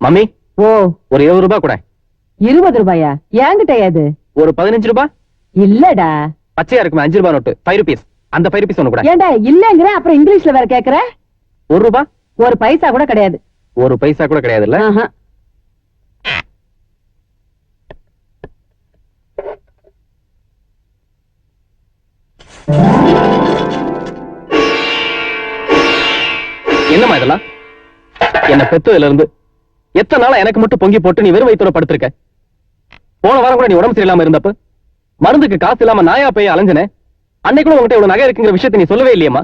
Mummy ஓ. ஒரு இருபது ரூபாய் கூட. இருபது ரூபாயா? என்கிட்ட அது ஒரு பதினஞ்சு ரூபாய்? இல்லடா. பச்சையா இருக்குமே அஞ்சு ரூபாய் நோட்டு. ஃபைவ் ருபீஸ் அந்த ஃபைவ் ருபீஸ் ஒண்ணு கூட. ஏன்டா இல்லங்கிற? அப்புறம் இங்கிலீஷ்ல வேற கேக்குற? ஒரு ரூபாய் ஒரு பைசா கூட கிடையாது. ஒரு பைசா கூட கிடையாது இல்ல. என்னம்மா இதெல்லாம்? என்ன பெத்ததுல இருந்து எத்தனை நாளா எனக்கு மட்டும் பொங்கி போட்டு நீ வெறும் வயிற்றுல படுத்திருக்க? போன வாரம் கூட நீ உடம்பு சரியில்லாம இருந்தப்ப மருந்துக்கு காசு இல்லாம நாயா போய் அலைஞ்சனே அன்னைக்கு கூட உங்ககிட்ட இவ்வளவு நகை இருக்குங்கிற விஷயத்த நீ சொல்லவே இல்லையம்மா?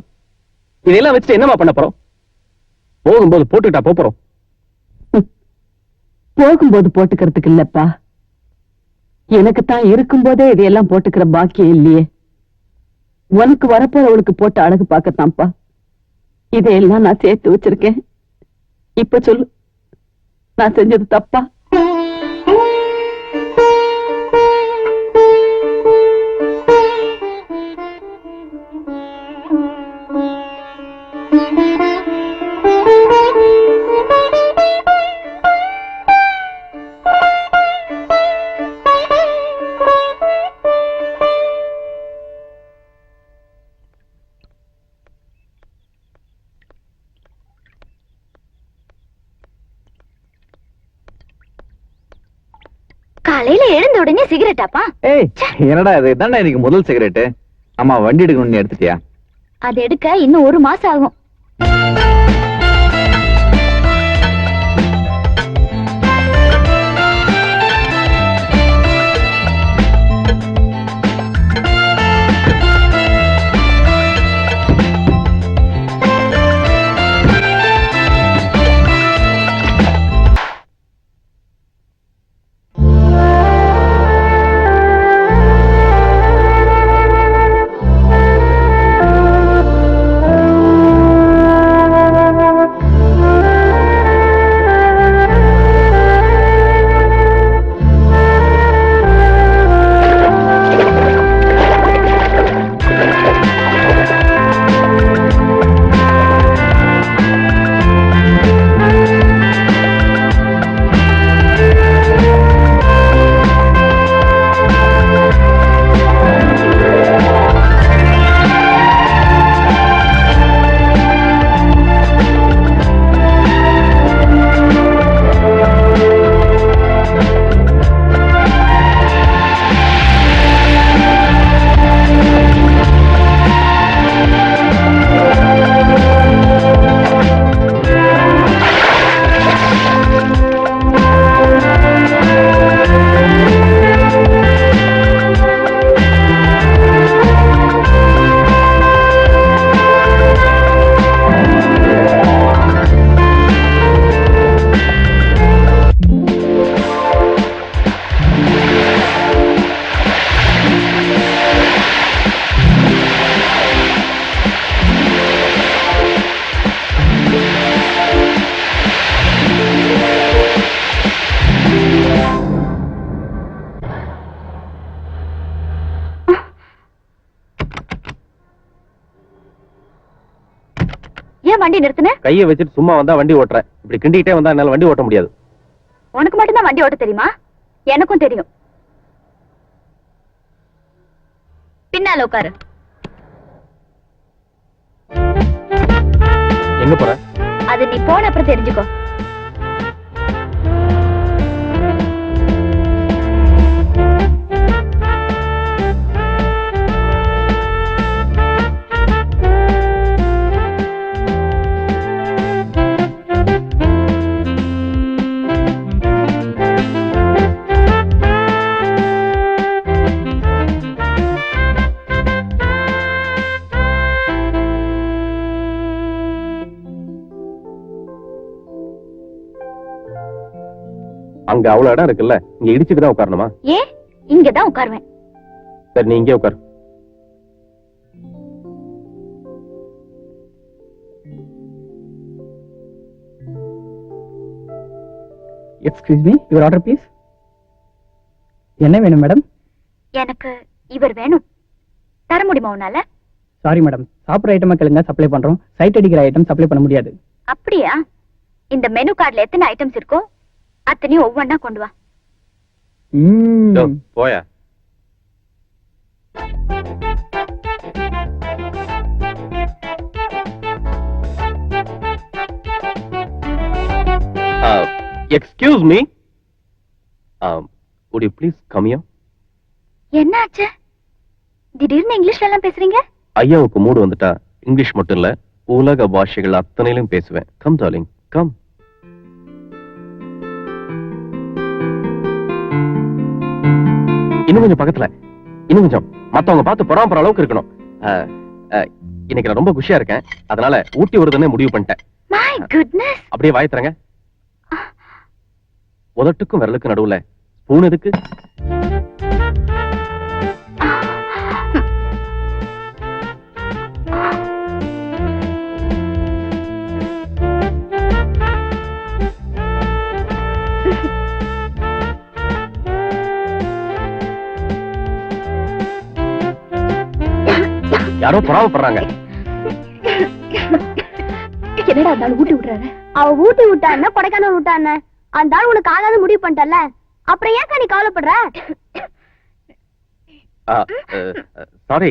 இதெல்லாம் வச்சுட்டு என்னம்மா பண்ண போறோம்? போகும்போது போட்டுக்கிட்டா போறோம் போகும்போது போட்டுக்கிறதுக்கு இல்லப்பா. எனக்கு தான் இருக்கும்போதே இதையெல்லாம் போட்டுக்கிற பாக்கியம் இல்லையே. உனக்கு வரப்போறவளுக்கு போட்டு அழகு பார்க்கத்தான்ப்பா. இதையெல்லாம் நான் சேர்த்து வச்சிருக்கேன். இப்ப சொல்லு. நான் செஞ்சது தப்பா? உடனே சிகரெட்டாப்பா? ஏய் என்னடா இது? இதான்டா எனக்கு முதல் சிகரெட் ஆமா வண்டி எடுக்கணும்னு எடுத்துட்டியா? அது எடுக்க இன்னும் ஒரு மாசம் ஆகும். வண்டி நிறுத்துன? கையை வச்சுட்டு சும்மா வந்தா வண்டி ஓட்டுறேன். இப்படி கிண்டிக்கிட்டே வந்தா என்னால வண்டி ஓட்ட முடியாது. உனக்கு மட்டும்தான் வண்டி ஓட்ட தெரியுமா? எனக்கும் தெரியும். பின்னால உட்காரு. எங்க போற? அது நீ போன அப்புறம் தெரிஞ்சுக்கோ. அங்க அவ்வளவு இடம் இருக்குல்ல இங்க இடிச்சுட்டு தான் உட்காரணுமா? ஏன் இங்கதான் உட்காருவேன். சரி நீ இங்கே உட்காரு. Excuse me your order please என்ன வேணும் மேடம் எனக்கு இவர் வேணும். தர முடியுமா உன்னால? சாரி மேடம் சாப்பிட்ற ஐட்டமா கேளுங்க சப்ளை பண்றோம். சைட் அடிக்கிற ஐட்டம் சப்ளை பண்ண முடியாது. அப்படியா? இந்த மெனு கார்டுல எத்தனை ஐட்டம்ஸ் இருக்கோ அத்தனையும் ஒவ்வொன்னா கொண்டு வா. யோ. போயா. Excuse me would you come here? என்ன ஆச்சு திடீர்னு இங்கிலீஷ்ல எல்லாம் பேசுறீங்க? ஐயாவுக்கு மூடு வந்துட்டா. இங்கிலீஷ் மட்டும் இல்ல உலக பாஷைகள் அத்தனையிலும் பேசுவேன். கம் டார்லிங் கம் இன்னும் கொஞ்சம் பக்கத்துல. இன்னும் கொஞ்சம். மத்தவங்க பார்த்து பொறாம அளவுக்கு இருக்கணும். இன்னைக்கு நான் ரொம்ப குஷியா இருக்கேன். அதனால ஊட்டி வருதுன்னு முடிவு பண்ணிட்டேன். அப்படியே வாய் தரங்க உதட்டுக்கும் விரலுக்கும் நடுவுல. ஸ்பூன் எதுக்கு? யாரோ பொறாமப்படுறாங்க என்னடா இருந்தாலும் ஊட்டி விடுறாரு அவ ஊட்டி விட்டான கொடைக்கானல் விட்டான அந்த ஆள் உனக்கு ஆகாத முடிவு பண்ணிட்டல அப்புறம் ஏன் நீ கவலைப்படுற? சாரி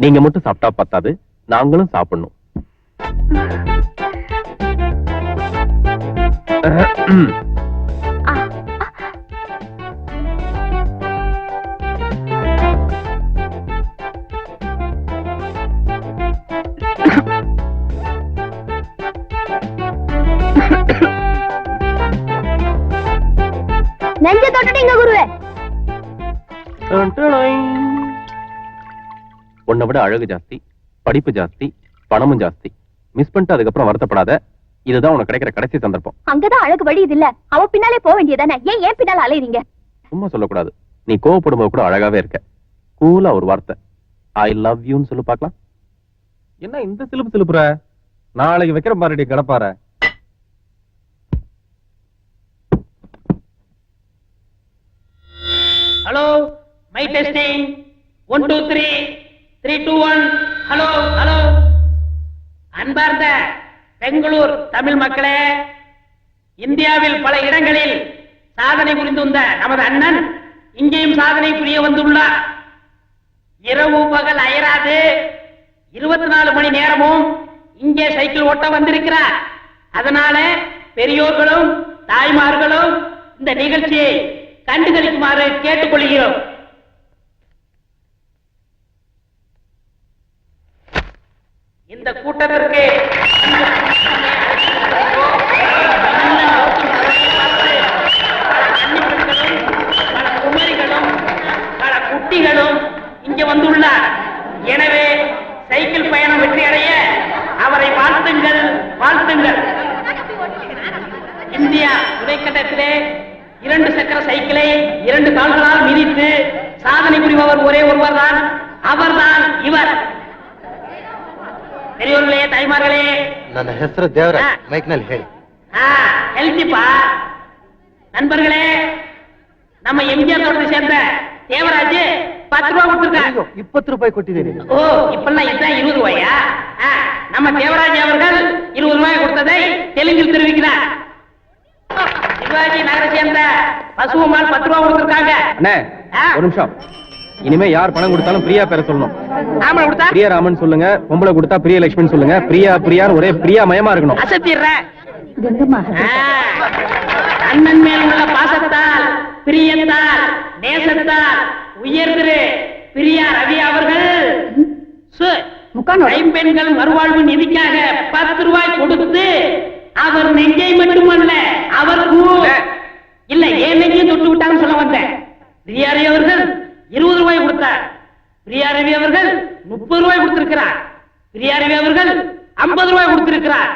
நீங்க மட்டும் சாப்பிட்டா பத்தாது. நாங்களும் சாப்பிடணும். உன்னை விட அழகு ஜாஸ்தி படிப்பு ஜாஸ்தி பணமும் ஜாஸ்தி. மிஸ் பண்ணிட்டு அதுக்கப்புறம் வருத்தப்படாத. இதுதான் உனக்கு கிடைக்கிற கடைசி சந்தர்ப்பம். அங்கதான் அழகு வழி இது இல்ல. அவ பின்னாலே போக வேண்டியதானே ஏன் ஏன் பின்னால அலையறீங்க? சும்மா சொல்லக்கூடாது. நீ கோவப்படும்போது கூட அழகாவே இருக்க. கூலா ஒரு வார்த்தை. ஐ லவ் யூன்னு சொல்லு பார்க்கலாம். என்ன இந்த சிலுப்பு சிலுப்புற? நாளைக்கு வைக்கிற பாருடி கிடப்பார hello my testing one two three three two one hello hello அன்பார்ந்த பெங்களூர் தமிழ் மக்களே இந்தியாவில் பல இடங்களில் சாதனை புரிந்து வந்த நமது அண்ணன் இங்கேயும் சாதனை புரிய வந்துள்ளார். இரவு பகல் அயராது. இருபத்தி நாலு மணி நேரமும் இங்கே சைக்கிள் ஓட்ட வந்திருக்கிறார். அதனால பெரியோர்களும் தாய்மார்களும் இந்த நிகழ்ச்சியை கண்டுகளிக்குமாறு கேட்டுக்கொள்கிறோம். இந்த கூட்டத்திற்கு பல குமரிகளும் பல குட்டிகளும் இங்க வந்துள்ளார். எனவே சைக்கிள் பயணம் வெற்றி அடைய அவரை வாழ்த்துங்கள் வாழ்த்துங்கள். இந்தியா துணைக்கண்டத்திலே இரண்டு சக்கர சைக்கிளை இரண்டு கால்களால் மிதித்து சாதனை புரிபவர் ஒரே ஒருவர் தான் அவர்தான் இவர். பெரியவர்களே தாய்மார்களே ನನ್ನ ಹೆಸರು ದೇವರಾಜ್ ಹಾ. ಮೈಕ್ನಲ್ಲಿ ಹೇಳಿ ஆ, ஹெல்த்திப்பா நண்பர்களே நம்ம எம்ஜிஆர் தோட்டத்தை சேர்ந்த தேவராஜ் பத்து ரூபா கொடுத்துருக்காங்க ಅಯ್ಯೋ, ಇಪ್ಪತ್ತು ರೂಪಾಯಿ ಕೊಟ್ಟಿದ್ದೀನಿ ஓ இப்பெல்லாம் இதுதான் இருபது ரூபாயா ஆ, நம்ம தேவராஜ் அவர்கள் இருபது ரூபாய் கொடுத்ததை தெலுங்கில் தெரிவிக்கிறார் சிவாஜி நகரை சேர்ந்த பசுவமால் பத்து ரூபாய் கொடுத்திருக்காங்க அண்ணே ஆ. ஒரு நிமிஷம் இனிமே யார் பணம் கொடுத்தாலும் பிரியா பேர சொல்லணும். ஆம்பளை கொடுத்தா? பிரியராமன் சொல்லுங்க பொம்பளை கொடுத்தா பிரியலட்சுமின்னு சொல்லுங்க. பிரியா பிரியான்னு ஒரே பிரியா மயமா இருக்கணும் ஆ, அண்ணன் மேல் உள்ள பாசத்தால் பிரியத்தால் நேசத்தால் உயர்திரு பிரியா ரவி அவர்கள். கைம்பெண்கள் மறுவாழ்வு நிதிக்காக பத்து ரூபாய் கொடுத்து அவர் நெஞ்சை மட்டுமல்ல அவர் இல்ல. ஏன் நெஞ்சையும் தொட்டு விட்டாங்கன்னு சொல்ல வந்தேன். பிரியா ரவி அவர்கள். இருபது ரூபாய் கொடுத்தார். பிரியா ரவி அவர்கள் முப்பது ரூபாய் கொடுத்திருக்கிறார். பிரியா ரவி அவர்கள் ஐம்பது ரூபாய் கொடுத்திருக்கிறார்.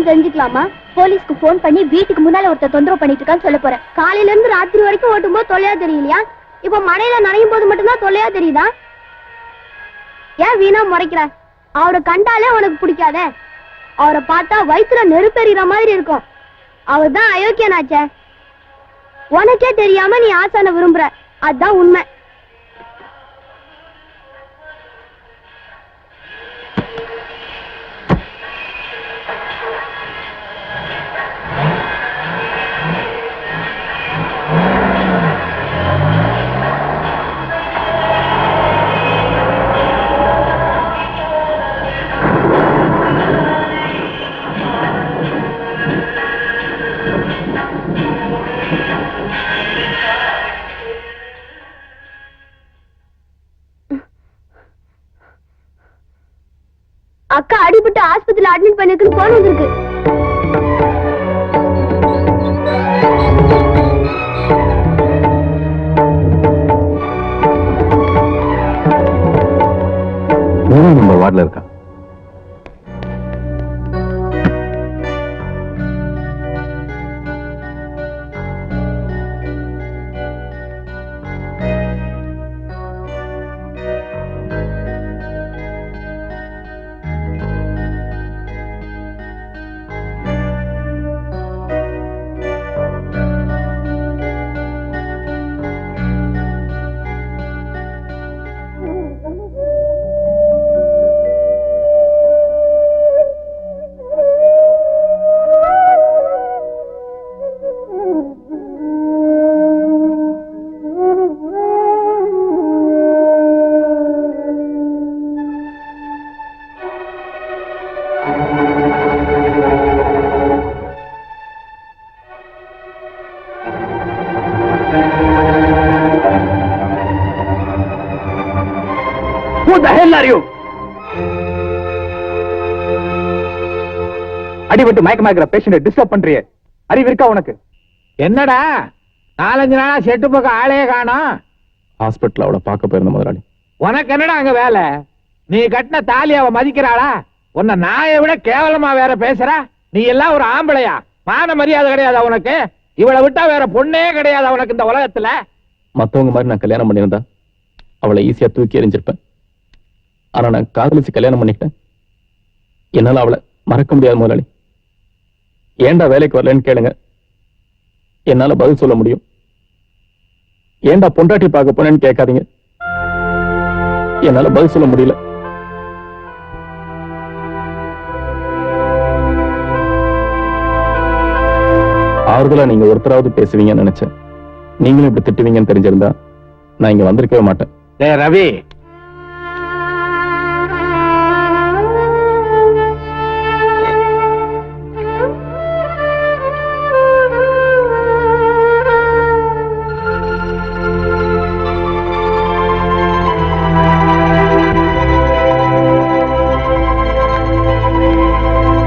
விஷயம் தெரிஞ்சுக்கலாமா? போலீஸ்க்கு போன் பண்ணி வீட்டுக்கு முன்னால ஒருத்தர் தொந்தரவு பண்ணிட்டு இருக்கான்னு சொல்ல போறேன். காலையில இருந்து ராத்திரி வரைக்கும் ஓட்டும் போது தொல்லையா தெரியலையா இப்ப மழையில நனையும் போது மட்டும்தான் தொல்லையா தெரியுதா? ஏன் வீணா முறைக்கிற? அவரை கண்டாலே உனக்கு பிடிக்காத. அவரை பார்த்தா வயிற்றுல நெருப்பெறிகிற மாதிரி இருக்கும். அவர் தான் அயோக்கியனாச்சே. உனக்கே தெரியாம நீ ஆசான விரும்புற. அதுதான் உண்மை. அக்கா அடிபட்டு ஆஸ்பத்திரியில அட்மிட் பண்ணிருக்குன்னு போன் வந்திருக்கு. நம்ம வார்டில் இருக்கா? அடிபட்டு மயக்கமா இருக்கிற பேஷண்ட் டிஸ்டர்ப் பண்றியே. அறிவு இருக்கா உனக்கு? என்னடா? நாலஞ்சு நாளா செட்டு பக்கம் ஆளே காணோம். ஹாஸ்பிட்டல் அவளை பார்க்க போயிருந்த முதலாளி. உனக்கு என்னடா அங்க வேலை? நீ கட்டின தாலி அவ மதிக்கிறாளா? உன்னை நாயை விட கேவலமா வேற பேசுற? நீ எல்லாம் ஒரு ஆம்பளையா? மான மரியாதை கிடையாது உனக்கு? இவளை விட்டா வேற பொண்ணே கிடையாது உனக்கு இந்த உலகத்துல? மத்தவங்க மாதிரி நான் கல்யாணம் பண்ணியிருந்தா அவளை ஈஸியா தூக்கி எறிஞ்சிருப்பேன். ஆனா நான் காதலிச்சு கல்யாணம் பண்ணிக்கிட்டேன். என்னால அவளை மறக்க முடியாது முதலாளி. ஏன்டா வேலைக்கு வரலன்னு கேளுங்க. என்னால பதில் சொல்ல முடியும். ஏன்டா பொண்டாட்டி பார்க்க போனேன்னு கேட்காதீங்க. என்னால பதில் சொல்ல முடியல. ஆறுதலா நீங்க ஒருத்தராவது பேசுவீங்கன்னு நினைச்சேன். நீங்களும் இப்படி திட்டுவீங்கன்னு தெரிஞ்சிருந்தா நான் இங்க வந்திருக்கவே மாட்டேன். ரவி